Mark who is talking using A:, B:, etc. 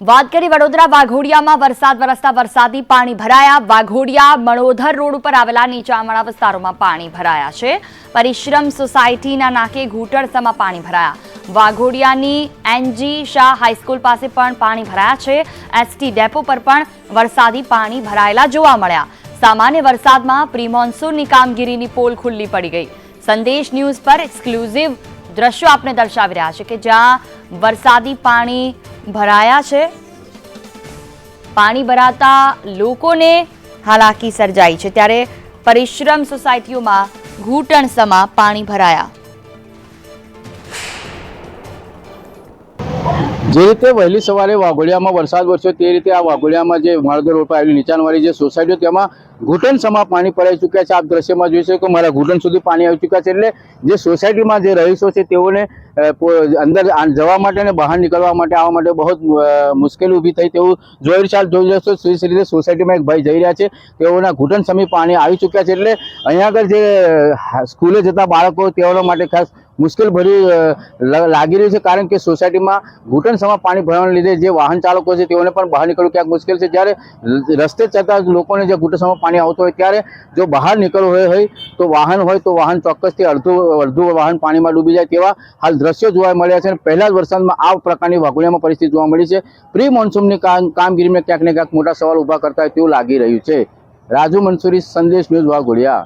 A: વાત કરી વડોદરા વાઘોડિયામાં વરસાદ, વરસતા વરસાદી પાણી ભરાયા. વાઘોડિયા મણોધર રોડ ઉપર આવેલા નીચાણવાળા વિસ્તારોમાં પાણી ભરાયા છે. પરિશ્રમ સોસાયટીના નાકે ઘૂંટણસમાં પાણી ભરાયા. વાઘોડિયાની એનજી શાહ હાઈસ્કૂલ પાસે પણ પાણી ભરાયા છે. એસટી ડેપો પર પણ વરસાદી પાણી ભરાયેલા જોવા મળ્યા. સામાન્ય વરસાદમાં પ્રી મોન્સૂનની કામગીરીની પોલ ખુલ્લી પડી ગઈ. સંદેશ ન્યૂઝ પર એક્સક્લુઝિવ દ્રશ્યો આપને દર્શાવી રહ્યા છે કે જ્યાં વરસાદી પાણી ભરાયા છે. પાણી ભરાતા લોકોને હાલાકી સર્જાઈ છે. ત્યારે પરિશ્રમ સોસાયટીઓમાં ઘૂંટણસમાં પાણી ભરાયા.
B: જે રીતે વહેલી સવારે વાઘોડિયામાં વરસાદ વરસ્યો તે રીતે આ વાઘોડિયામાં જે માળદર રોડ પર આવેલી નીચાણવાળી જે સોસાયટીઓ તેમાં ઘૂંટણ સમા પાણી ભરાઈ ચૂક્યા છે. આપ દ્રશ્યમાં જોઈ શકો મારા ઘૂંટણ સુધી પાણી આવી ચૂક્યા છે એટલે જે સોસાયટીમાં જે રહીશો છે તેઓને અંદર જવા માટે અને બહાર નીકળવા માટે આવવા માટે બહુ મુશ્કેલી ઊભી થઈ તેવું જોઈ ચાલ જોઈ જશો. સીધી રીતે સોસાયટીમાં એક ભાઈ જઈ રહ્યા છે. તેઓના ઘૂંટણ સમી પાણી આવી ચૂક્યા છે એટલે અહીંયા આગળ જે સ્કૂલે જતા બાળકો તેઓના માટે ખાસ મુશ્કેલ ભર્યું લાગી રહ્યું છે કારણ કે સોસાયટીમાં ઘૂંટણ સમા પાણી ભરવાને લીધે જે વાહન ચાલકો છે તેઓને પણ બહાર નીકળવું ક્યાંક મુશ્કેલ છે. જ્યારે રસ્તે જતા લોકોને જે ઘૂંટણ સમા પાણી આવતું હોય ત્યારે જો બહાર નીકળવું હોય તો વાહન હોય, તો વાહન ચોક્કસથી અડધું અડધું વાહન પાણીમાં ડૂબી જાય તેવા હાલ દ્રશ્યો જોવા મળ્યા છે અને પહેલા જ વરસાદમાં આ પ્રકારની વાઘોડિયામાં પરિસ્થિતિ જોવા મળી છે. પ્રી મોન્સૂનની કામ કામગીરીમાં ક્યાંક ને ક્યાંક મોટા સવાલ ઊભા કરતા હોય તેવું લાગી રહ્યું છે. રાજુ મંસૂરી, સંદેશ ન્યૂઝ વાઘોડિયા.